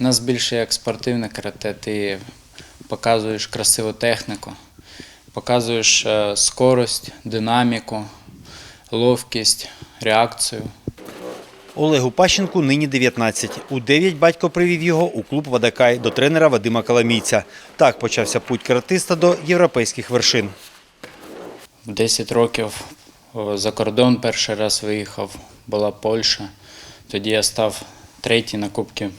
У нас більше як спортивне карате, ти показуєш красиву техніку, показуєш е, скорость, динаміку, ловкість, реакцію. Олегу Пащенку нині 19. У 9 батько привів його у клуб «Вадакай» до тренера Вадима Каламійця. Так почався путь каратиста до європейських вершин. В 10 років за кордон перший раз виїхав, була Польща. Тоді я став третій на Кубки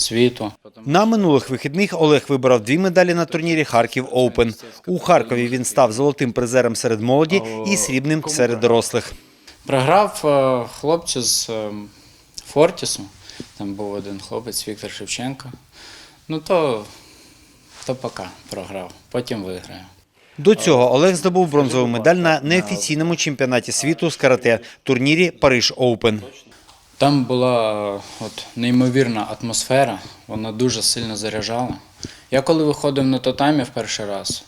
світу. На минулих вихідних Олег вибрав дві медалі на турнірі Харків Оупен. У Харкові він став золотим призером серед молоді і срібним серед дорослих. Програв е, хлопцю з е, Фортісу. Там був один хлопець Віктор Шевченко. Ну то, то поки програв, потім виграю. До цього Олег здобув бронзову медаль на неофіційному чемпіонаті світу з карате турнірі Париж Оупен. Там була от, неймовірна атмосфера, вона дуже сильно заряджала. Я коли виходив на татамі в перший раз,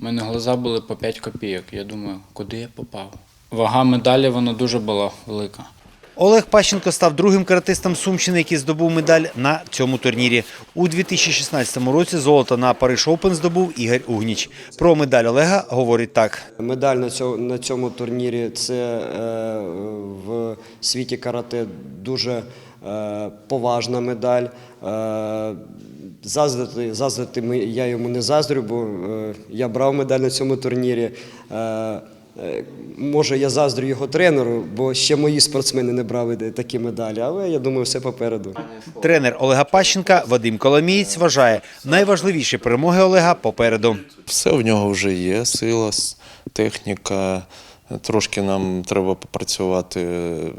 у мене глаза були по 5 копійок. Я думаю, куди я попав? Вага медалі вона дуже була велика. Олег Пащенко став другим каратистом Сумщини, який здобув медаль на цьому турнірі. У 2016 році золото на Париж Оупен здобув Ігор Угніч. Про медаль Олега говорить так. Медаль на цьому, на цьому турнірі це е, в світі карате дуже е, поважна медаль. Е, заздрити, заздрити я йому не заздрю, бо я брав медаль на цьому турнірі. Е, може, я заздрю його тренеру, бо ще мої спортсмени не брали такі медалі, але я думаю, все попереду. Тренер Олега Пащенка Вадим Коломієць вважає, найважливіші перемоги Олега попереду. Все в нього вже є, сила, техніка. Трошки нам треба попрацювати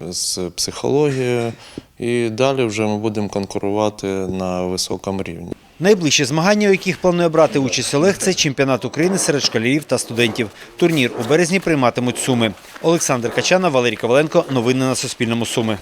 з психологією, і далі вже ми будемо конкурувати на високому рівні. Найближчі змагання, у яких планує брати участь Олег, це чемпіонат України серед школярів та студентів. Турнір у березні прийматимуть Суми. Олександр Качана, Валерій Коваленко. Новини на Суспільному. Суми.